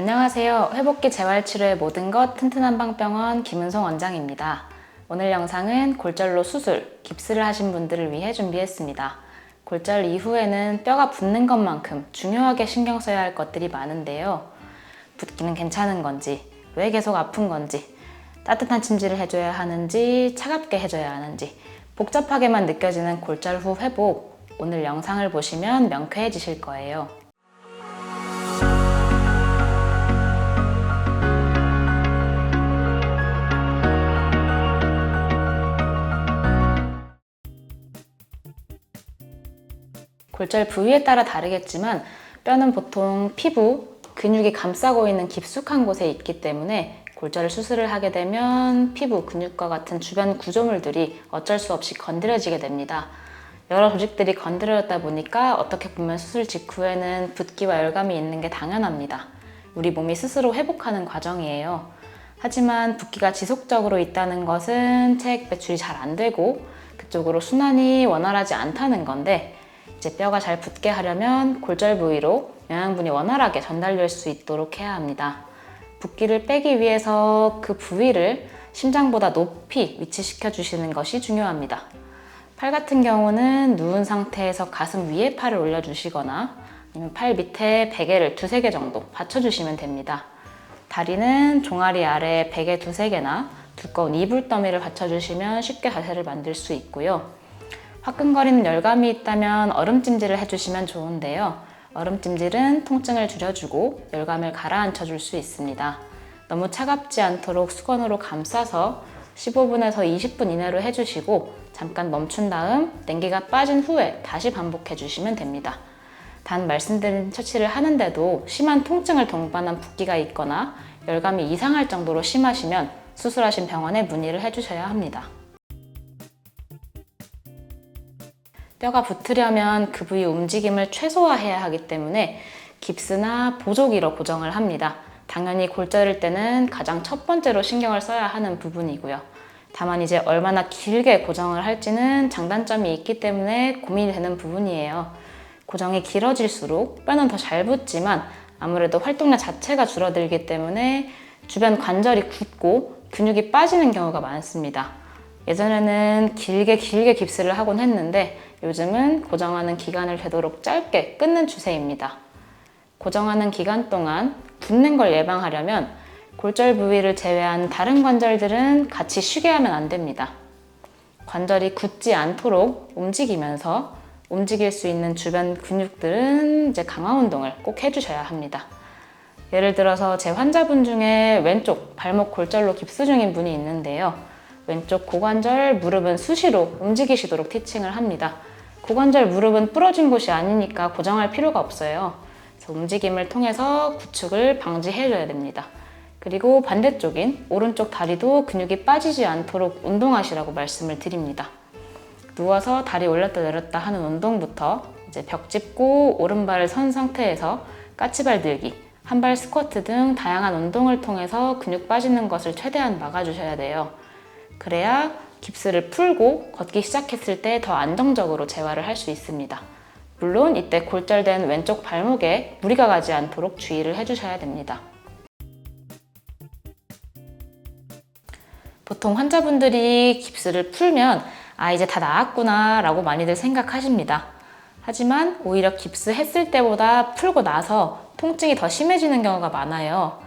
안녕하세요. 회복기 재활치료의 모든 것 튼튼한 방병원 김은송 원장입니다. 오늘 영상은 골절로 수술, 깁스를 하신 분들을 위해 준비했습니다. 골절 이후에는 뼈가 붓는 것만큼 중요하게 신경 써야 할 것들이 많은데요. 붓기는 괜찮은 건지, 왜 계속 아픈 건지, 따뜻한 침지를 해줘야 하는지, 차갑게 해줘야 하는지, 복잡하게만 느껴지는 골절 후 회복, 오늘 영상을 보시면 명쾌해지실 거예요. 골절 부위에 따라 다르겠지만 뼈는 보통 피부, 근육이 감싸고 있는 깊숙한 곳에 있기 때문에 골절 수술을 하게 되면 피부, 근육과 같은 주변 구조물들이 어쩔 수 없이 건드려지게 됩니다. 여러 조직들이 건드려졌다 보니까 어떻게 보면 수술 직후에는 붓기와 열감이 있는 게 당연합니다. 우리 몸이 스스로 회복하는 과정이에요. 하지만 붓기가 지속적으로 있다는 것은 체액 배출이 잘 안 되고 그쪽으로 순환이 원활하지 않다는 건데 이제 뼈가 잘 붙게 하려면 골절 부위로 영양분이 원활하게 전달될 수 있도록 해야 합니다. 붓기를 빼기 위해서 그 부위를 심장보다 높이 위치시켜 주시는 것이 중요합니다. 팔 같은 경우는 누운 상태에서 가슴 위에 팔을 올려주시거나 아니면 팔 밑에 베개를 두세 개 정도 받쳐주시면 됩니다. 다리는 종아리 아래 베개 두세 개나 두꺼운 이불 더미를 받쳐주시면 쉽게 자세를 만들 수 있고요. 화끈거리는 열감이 있다면 얼음찜질을 해주시면 좋은데요. 얼음찜질은 통증을 줄여주고 열감을 가라앉혀 줄 수 있습니다. 너무 차갑지 않도록 수건으로 감싸서 15분에서 20분 이내로 해주시고 잠깐 멈춘 다음 냉기가 빠진 후에 다시 반복해 주시면 됩니다. 단 말씀드린 처치를 하는데도 심한 통증을 동반한 붓기가 있거나 열감이 이상할 정도로 심하시면 수술하신 병원에 문의를 해주셔야 합니다. 뼈가 붙으려면 그 부위 움직임을 최소화해야 하기 때문에 깁스나 보조기로 고정을 합니다. 당연히 골절일 때는 가장 첫 번째로 신경을 써야 하는 부분이고요. 다만 이제 얼마나 길게 고정을 할지는 장단점이 있기 때문에 고민이 되는 부분이에요. 고정이 길어질수록 뼈는 더 잘 붙지만 아무래도 활동량 자체가 줄어들기 때문에 주변 관절이 굳고 근육이 빠지는 경우가 많습니다. 예전에는 길게 길게 깁스를 하곤 했는데 요즘은 고정하는 기간을 되도록 짧게 끊는 추세입니다. 고정하는 기간 동안 붓는 걸 예방하려면 골절 부위를 제외한 다른 관절들은 같이 쉬게 하면 안 됩니다. 관절이 굳지 않도록 움직이면서 움직일 수 있는 주변 근육들은 이제 강화 운동을 꼭 해주셔야 합니다. 예를 들어서 제 환자분 중에 왼쪽 발목 골절로 깁스 중인 분이 있는데요. 왼쪽 고관절, 무릎은 수시로 움직이시도록 티칭을 합니다. 고관절, 무릎은 부러진 곳이 아니니까 고정할 필요가 없어요. 그래서 움직임을 통해서 구축을 방지해줘야 됩니다. 그리고 반대쪽인 오른쪽 다리도 근육이 빠지지 않도록 운동하시라고 말씀을 드립니다. 누워서 다리 올렸다 내렸다 하는 운동부터 이제 벽 짚고 오른발을 선 상태에서 까치발 들기, 한 발 스쿼트 등 다양한 운동을 통해서 근육 빠지는 것을 최대한 막아주셔야 돼요. 그래야 깁스를 풀고 걷기 시작했을 때 더 안정적으로 재활을 할 수 있습니다. 물론 이때 골절된 왼쪽 발목에 무리가 가지 않도록 주의를 해주셔야 됩니다. 보통 환자분들이 깁스를 풀면 아 이제 다 나았구나 라고 많이들 생각하십니다. 하지만 오히려 깁스 했을 때보다 풀고 나서 통증이 더 심해지는 경우가 많아요.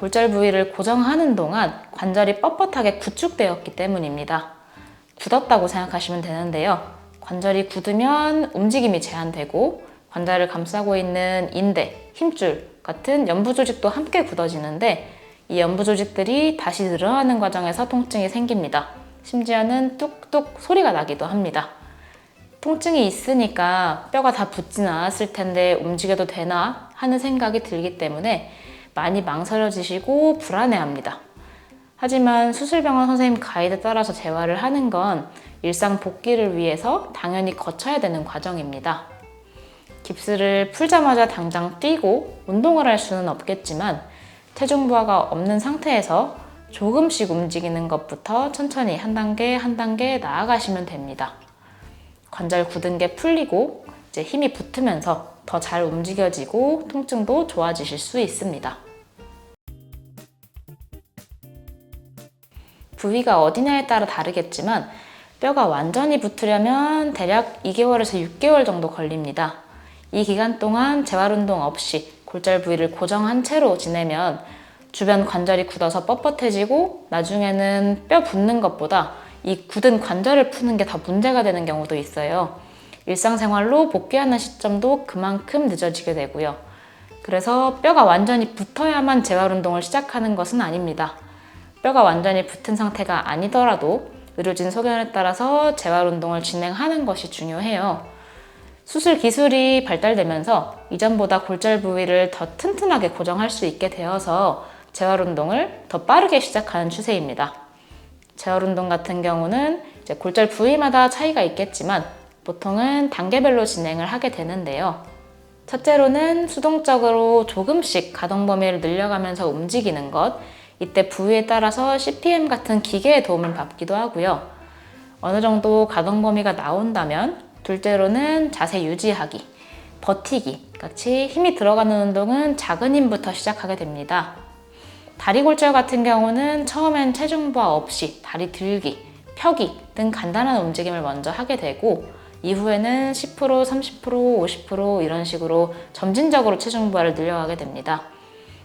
골절 부위를 고정하는 동안 관절이 뻣뻣하게 구축되었기 때문입니다. 굳었다고 생각하시면 되는데요. 관절이 굳으면 움직임이 제한되고 관절을 감싸고 있는 인대, 힘줄 같은 연부 조직도 함께 굳어지는데 이 연부 조직들이 다시 늘어나는 과정에서 통증이 생깁니다. 심지어는 뚝뚝 소리가 나기도 합니다. 통증이 있으니까 뼈가 다 붙진 않았을 텐데 움직여도 되나 하는 생각이 들기 때문에 많이 망설여지시고 불안해합니다. 하지만 수술병원 선생님 가이드 따라서 재활을 하는 건 일상 복귀를 위해서 당연히 거쳐야 되는 과정입니다. 깁스를 풀자마자 당장 뛰고 운동을 할 수는 없겠지만 체중 부하가 없는 상태에서 조금씩 움직이는 것부터 천천히 한 단계 한 단계 나아가시면 됩니다. 관절 굳은 게 풀리고 이제 힘이 붙으면서 더 잘 움직여지고 통증도 좋아지실 수 있습니다. 부위가 어디냐에 따라 다르겠지만 뼈가 완전히 붙으려면 대략 2개월에서 6개월 정도 걸립니다. 이 기간 동안 재활 운동 없이 골절 부위를 고정한 채로 지내면 주변 관절이 굳어서 뻣뻣해지고 나중에는 뼈 붙는 것보다 이 굳은 관절을 푸는 게 더 문제가 되는 경우도 있어요. 일상생활로 복귀하는 시점도 그만큼 늦어지게 되고요. 그래서 뼈가 완전히 붙어야만 재활 운동을 시작하는 것은 아닙니다. 뼈가 완전히 붙은 상태가 아니더라도 의료진 소견에 따라서 재활 운동을 진행하는 것이 중요해요. 수술 기술이 발달되면서 이전보다 골절 부위를 더 튼튼하게 고정할 수 있게 되어서 재활 운동을 더 빠르게 시작하는 추세입니다. 재활 운동 같은 경우는 골절 부위마다 차이가 있겠지만 보통은 단계별로 진행을 하게 되는데요. 첫째로는 수동적으로 조금씩 가동 범위를 늘려가면서 움직이는 것. 이때 부위에 따라서 CPM 같은 기계의 도움을 받기도 하고요. 어느 정도 가동 범위가 나온다면 둘째로는 자세 유지하기, 버티기 같이 힘이 들어가는 운동은 작은 힘부터 시작하게 됩니다. 다리 골절 같은 경우는 처음엔 체중 부하 없이 다리 들기, 펴기 등 간단한 움직임을 먼저 하게 되고 이후에는 10%, 30%, 50% 이런 식으로 점진적으로 체중 부하를 늘려가게 됩니다.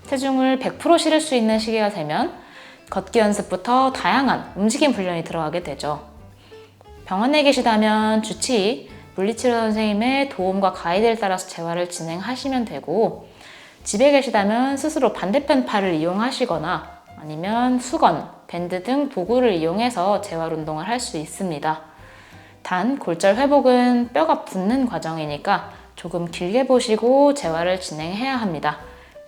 체중을 100% 실을 수 있는 시기가 되면 걷기 연습부터 다양한 움직임 훈련이 들어가게 되죠. 병원에 계시다면 주치의, 물리치료 선생님의 도움과 가이드를 따라서 재활을 진행하시면 되고 집에 계시다면 스스로 반대편 팔을 이용하시거나 아니면 수건, 밴드 등 도구를 이용해서 재활 운동을 할 수 있습니다. 단 골절 회복은 뼈가 붙는 과정이니까 조금 길게 보시고 재활을 진행해야 합니다.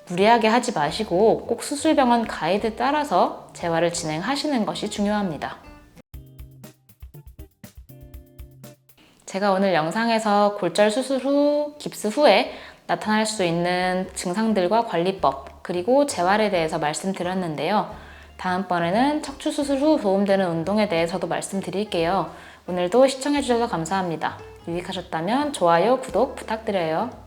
무리하게 하지 마시고 꼭 수술병원 가이드 따라서 재활을 진행하시는 것이 중요합니다. 제가 오늘 영상에서 골절 수술 후, 깁스 후에 나타날 수 있는 증상들과 관리법, 그리고 재활에 대해서 말씀드렸는데요. 다음번에는 척추 수술 후 도움되는 운동에 대해서도 말씀드릴게요. 오늘도 시청해주셔서 감사합니다. 유익하셨다면 좋아요, 구독 부탁드려요.